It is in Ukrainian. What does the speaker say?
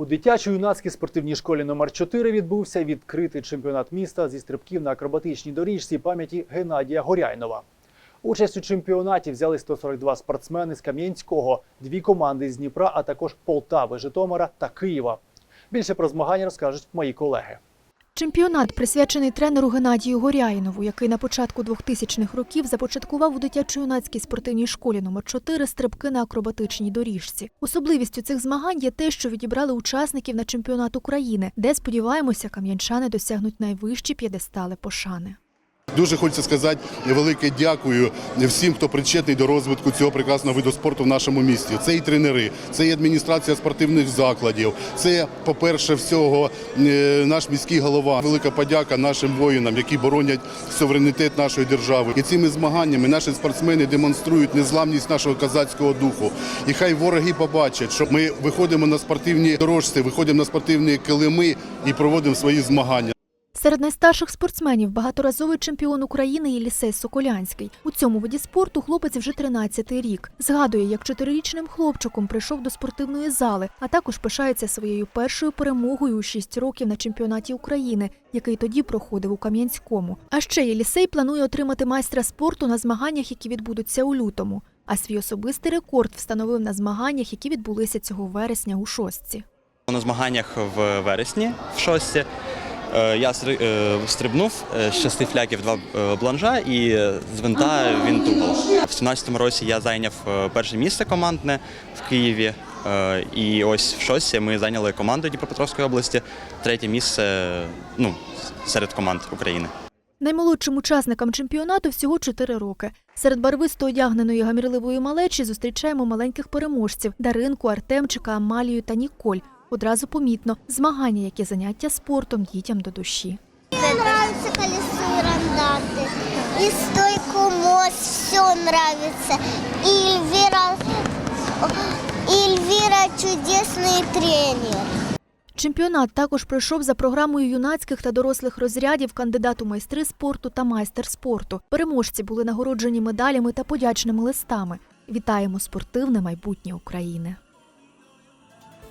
У дитячо-юнацькій спортивній школі номер 4 відбувся відкритий чемпіонат міста зі стрибків на акробатичній доріжці пам'яті Геннадія Горяйнова. Участь у чемпіонаті взяли 142 спортсмени з Кам'янського, дві команди з Дніпра, а також Полтави, Житомира та Києва. Більше про змагання розкажуть мої колеги. Чемпіонат присвячений тренеру Геннадію Горяїнову, який на початку 2000-х років започаткував у дитячо-юнацькій спортивній школі номер 4 стрибки на акробатичній доріжці. Особливістю цих змагань є те, що відібрали учасників на чемпіонат України, де сподіваємося, кам'янчани досягнуть найвищі п'єдестали пошани. Дуже хочеться сказати велике дякую всім, хто причетний до розвитку цього прекрасного виду спорту в нашому місті. Це і тренери, це і адміністрація спортивних закладів. Це, по-перше, всього е, наш міський голова. Велика подяка нашим воїнам, які боронять суверенітет нашої держави. І цими змаганнями наші спортсмени демонструють незламність нашого козацького духу. І хай вороги побачать, що ми виходимо на спортивні дорожці, виходимо на спортивні килими і проводимо свої змагання. Серед найстарших спортсменів багаторазовий чемпіон України Єлісей Соколянський. У цьому виді спорту хлопець вже 13-й рік. Згадує, як чотирирічним хлопчиком прийшов до спортивної зали, а також пишається своєю першою перемогою у 6 років на чемпіонаті України, який тоді проходив у Кам'янському. А ще Єлісей планує отримати майстра спорту на змаганнях, які відбудуться у лютому. А свій особистий рекорд встановив на змаганнях, які відбулися цього вересня у шостці. На змаганнях в вересні, в шості, е, я стри- е, стрибнув е, з шести фляків два е, бланжа і з винта він тугол. В 17-му році я зайняв е, перше місце командне в Києві. е, І ось в шості ми зайняли команду Дніпропетровської області, третє місце ну, серед команд України. Наймолодшим учасникам чемпіонату всього 4 роки. Серед барвисто одягненої гамірливої малечі зустрічаємо маленьких переможців Даринку, Артемчика, Амалію та Ніколь Одразу помітно змагання, які заняття спортом дітям до душі. Мне нравится колесо и рандаты. И стойку мост, все нравится. И Эльвира, и Эльвира чудесный тренер. Чемпіонат також пройшов за програмою юнацьких та дорослих розрядів кандидат у майстри спорту та майстер спорту. Переможці були нагороджені медалями та подячними листами. Вітаємо спортивне майбутнє України.